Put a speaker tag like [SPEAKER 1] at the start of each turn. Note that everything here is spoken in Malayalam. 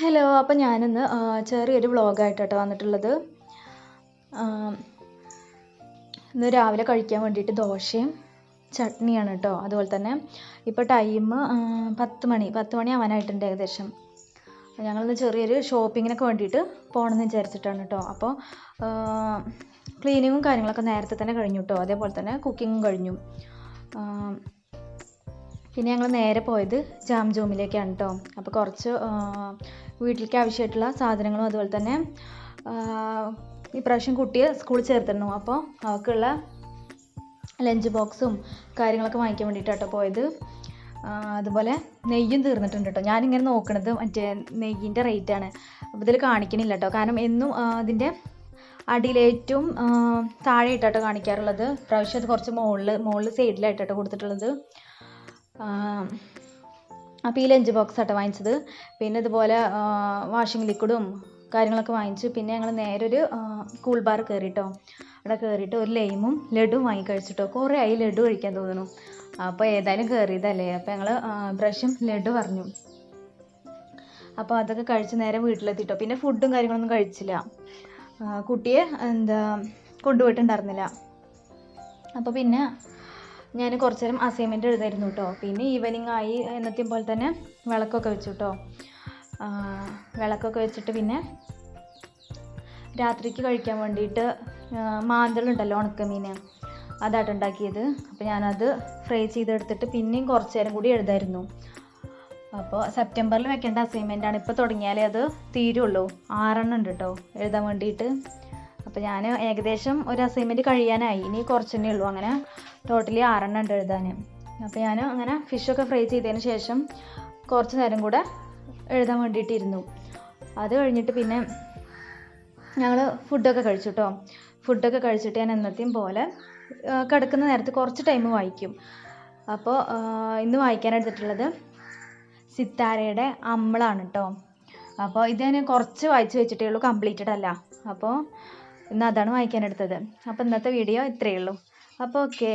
[SPEAKER 1] ഹലോ അപ്പോൾ ഞാനിന്ന് ചെറിയൊരു വ്ളോഗായിട്ടോ വന്നിട്ടുള്ളത്. ഇന്ന് രാവിലെ കഴിക്കാൻ വേണ്ടിയിട്ട് ദോശയും ചട്നിയാണ് കേട്ടോ അതുപോലെ തന്നെ ഇപ്പോൾ ടൈം പത്ത് മണി പത്ത് മണി ആവാനായിട്ടുണ്ട് ഏകദേശം. ഞങ്ങളിന്ന് ചെറിയൊരു ഷോപ്പിങ്ങിനൊക്കെ വേണ്ടിയിട്ട് പോകണമെന്ന് വിചാരിച്ചിട്ടാണ് കേട്ടോ അപ്പോൾ ക്ലീനിങ്ങും കാര്യങ്ങളൊക്കെ നേരത്തെ തന്നെ കഴിഞ്ഞു കേട്ടോ അതേപോലെ തന്നെ കുക്കിങ്ങും കഴിഞ്ഞു. പിന്നെ ഞങ്ങൾ നേരെ പോയത് ജാം ജോമിലേക്കാണ് കേട്ടോ അപ്പോൾ കുറച്ച് വീട്ടിലേക്ക് ആവശ്യമായിട്ടുള്ള സാധനങ്ങളും അതുപോലെ തന്നെ ഇപ്രാവശ്യം കുട്ടിയെ സ്കൂളിൽ ചേർത്തിരുന്നു. അപ്പോൾ അവൾക്കുള്ള ലഞ്ച് ബോക്സും കാര്യങ്ങളൊക്കെ വാങ്ങിക്കാൻ വേണ്ടിയിട്ടാട്ടോ പോയത്. അതുപോലെ നെയ്യും തീർന്നിട്ടുണ്ട് കേട്ടോ ഞാനിങ്ങനെ നോക്കണത് മറ്റേ നെയ്യിന്റെ റേറ്റാണ് അപ്പോൾ ഇതിൽ കാണിക്കണില്ല കേട്ടോ കാരണം എന്നും അതിന്റെ അടിയിലേറ്റവും താഴെ ഇട്ടാട്ടോ കാണിക്കാറുള്ളത്. പ്രാവശ്യം അത് കുറച്ച് മുകളിൽ മുകളിൽ സൈഡിലായിട്ടാട്ടോ കൊടുത്തിട്ടുള്ളത്. അപ്പോൾ ഈ ലഞ്ച് ബോക്സ് ആട്ടോ വാങ്ങിച്ചത്. പിന്നെ ഇതുപോലെ വാഷിംഗ് ലിക്വിഡും കാര്യങ്ങളൊക്കെ വാങ്ങിച്ചു. പിന്നെ ഞങ്ങൾ നേരെ ഒരു കൂൾ ബാർ കയറിട്ടോ അവിടെ കയറിയിട്ട് ഒരു ലൈമും ലഡുവും വാങ്ങി കഴിച്ചിട്ടോ കുറേ ആയി ലഡു കഴിക്കാൻ തോന്നുന്നു. അപ്പോൾ ഏതായാലും കയറിയതല്ലേ അപ്പോൾ ഞങ്ങൾ ബ്രഷും ലഡു പറഞ്ഞു. അപ്പോൾ അതൊക്കെ കഴിച്ച് നേരെ വീട്ടിലെത്തിട്ടോ. പിന്നെ ഫുഡും കാര്യങ്ങളൊന്നും കഴിച്ചില്ല. കുട്ടിയെ എന്താ കൊണ്ടുപോയിട്ടുണ്ടായിരുന്നില്ല. അപ്പോൾ പിന്നെ ഞാൻ കുറച്ച് നേരം അസൈൻമെന്റ് എഴുതായിരുന്നു കേട്ടോ പിന്നെ ഈവനിങ് ആയി എന്നത്തെയും പോലെ തന്നെ വിളക്കൊക്കെ വെച്ചു കേട്ടോ വിളക്കൊക്കെ വെച്ചിട്ട് പിന്നെ രാത്രിക്ക് കഴിക്കാൻ വേണ്ടിയിട്ട് മാന്തളുണ്ടല്ലോ ഉണക്കമീൻ. അതായിട്ട് ഉണ്ടാക്കിയത്. അപ്പോൾ ഞാനത് ഫ്രൈ ചെയ്തെടുത്തിട്ട് പിന്നെയും കുറച്ച് നേരം കൂടി എഴുതായിരുന്നു. അപ്പോൾ സെപ്റ്റംബറിൽ വെക്കേണ്ട അസൈൻമെന്റ് ആണ്. ഇപ്പോൾ തുടങ്ങിയാലേ അത് തീരുള്ളൂ. ആറെണ്ണം ഉണ്ട് കേട്ടോ എഴുതാൻ വേണ്ടിയിട്ട്. അപ്പോൾ ഞാൻ ഏകദേശം ഒരു അസൈൻമെന്റ് കഴിയാനായി. ഇനി കുറച്ചെന്നേ ഉള്ളൂ. അങ്ങനെ ടോട്ടലി ആറെണ്ണം ഉണ്ട് എഴുതാൻ. അപ്പോൾ ഞാൻ അങ്ങനെ ഫിഷൊക്കെ ഫ്രൈ ചെയ്തതിന് ശേഷം കുറച്ച് നേരം കൂടെ എഴുതാൻ വേണ്ടിയിട്ടിരുന്നു. അത് കഴിഞ്ഞിട്ട് പിന്നെ ഞങ്ങൾ ഫുഡൊക്കെ കഴിച്ചു കേട്ടോ ഫുഡൊക്കെ കഴിച്ചിട്ട് ഞാൻ എന്നത്തെയും പോലെ കിടക്കുന്ന നേരത്ത് കുറച്ച് ടൈം വായിക്കും. അപ്പോൾ ഇന്ന് വായിക്കാൻ എടുത്തിട്ടുള്ളത് സിത്താരയുടെ അമ്മളാണ് കേട്ടോ അപ്പോൾ ഇത് ഞാൻ കുറച്ച് വായിച്ച് വെച്ചിട്ടേ ഉള്ളൂ കംപ്ലീറ്റഡ് അല്ല. അപ്പോൾ ഇന്ന് അതാണ് വായിക്കാൻ എടുത്തത്. അപ്പോൾ ഇന്നത്തെ വീഡിയോ ഇത്രയേ ഉള്ളൂ. അപ്പോൾ ഓക്കെ